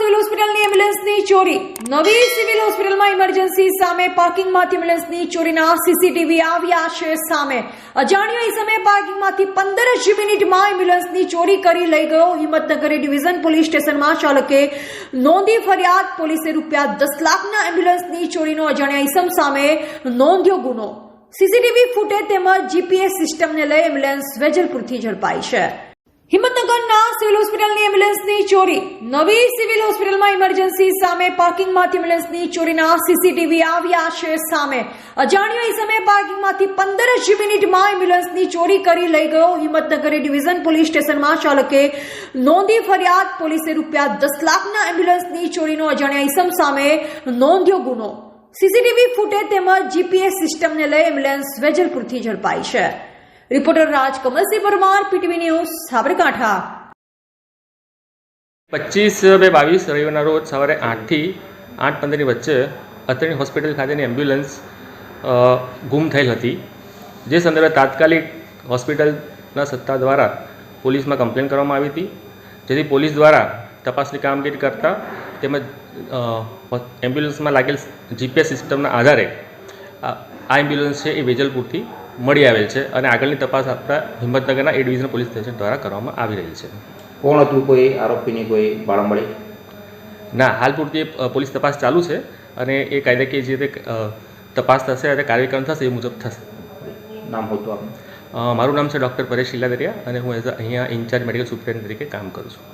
Civil હોસ્પિટલની એમ્બ્યુલન્સની ચોરી. નવી સિવિલ હોસ્પિટલમાં ઇમરજન્સી સામે પાર્કિંગમાંથી એમ્બ્યુલન્સની ચોરીના સીસીટીવી આવ્યા છે સામે. અજાણ્યો એ સમયે પાર્કિંગમાંથી પંદર જ મિનિટમાં એમ્બ્યુલન્સની ચોરી કરી લઈ ગયો. હિંમતનગર ડિવિઝન પોલીસ સ્ટેશનમાં ચાલકે નોંધી ફરિયાદ. પોલીસે રૂપિયા દસ લાખના એમ્બ્યુલન્સની ચોરીનો અજાણ્યા ઇસમ સામે નોંધ્યો ગુનો. સીસીટીવી ફૂટેજ તેમજ જીપીએસ સિસ્ટમને લઈ એમ્બ્યુલન્સ વેજલપુરથી ઝડપાઈ છે. હિંમતનગરના સિવિલ હોસ્પિટલની એમ્બ્યુલન્સની ચોરી નવી સિવિલ હોસ્પિટલમાં ઇમરજન્સી સામે પાર્કિંગમાંથી એમ્બ્યુલન્સની ચોરીના સીસીટીવી આવ્યા છે સામે અજાણ્યો એ સમયે પાર્કિંગમાંથી પંદર જ મિનિટમાં એમ્બ્યુલન્સની ચોરી કરી લઈ ગયો હિંમતનગર ડિવિઝન પોલીસ સ્ટેશનમાં ચાલકે નોંધી ફરિયાદ પોલીસે રૂપિયા દસ લાખના એમ્બ્યુલન્સની ચોરીનો અજાણ્યા ઇસમ સામે નોંધ્યો ગુનો સીસીટીવી ફૂટેજ તેમજ જીપીએસ સિસ્ટમને લઈ એમ્બ્યુલન્સ વેજલપુરથી ઝડપાઈ છે. Reporter Raj Kamalsinh Parmar PTV news Sabarkantha. પચીસ બે બાવીસ રવિવારના રોજ સવારે આઠથી આઠ પંદરની વચ્ચે અત્રેની હોસ્પિટલ ખાતેની એમ્બ્યુલન્સ ગુમ થયેલ હતી. જે સંદર્ભે તાત્કાલિક હોસ્પિટલના સત્તા દ્વારા પોલીસમાં કમ્પ્લેન કરવામાં આવી હતી. જેથી પોલીસ દ્વારા તપાસની કામગીરી કરતા તેમજ એમ્બ્યુલન્સમાં લાગેલ જીપીએસ સિસ્ટમના આધારે આ એમ્બ્યુલન્સ છે એ વેજલપુરથી મળી આવેલ છે અને આગળની તપાસ આપતા હિંમતનગરના એ ડિવિઝન પોલીસ સ્ટેશન દ્વારા કરવામાં આવી રહી છે. કોણ હતું કોઈ આરોપીની કોઈ બાળમળી? ના હાલ પૂરતી પોલીસ તપાસ ચાલુ છે અને એ કાયદાકીય જે રીતે તપાસ થશે અને કાર્યક્રમ થશે એ મુજબ થશે. નામ હતું આપનું. મારું નામ છે ડૉક્ટર પરેશ શિલાદરિયા અને હું એઝ અ અહીંયા ઇન્ચાર્જ મેડિકલ સુપ્રિન્ટેન્ડન્ટ તરીકે કામ કરું છું.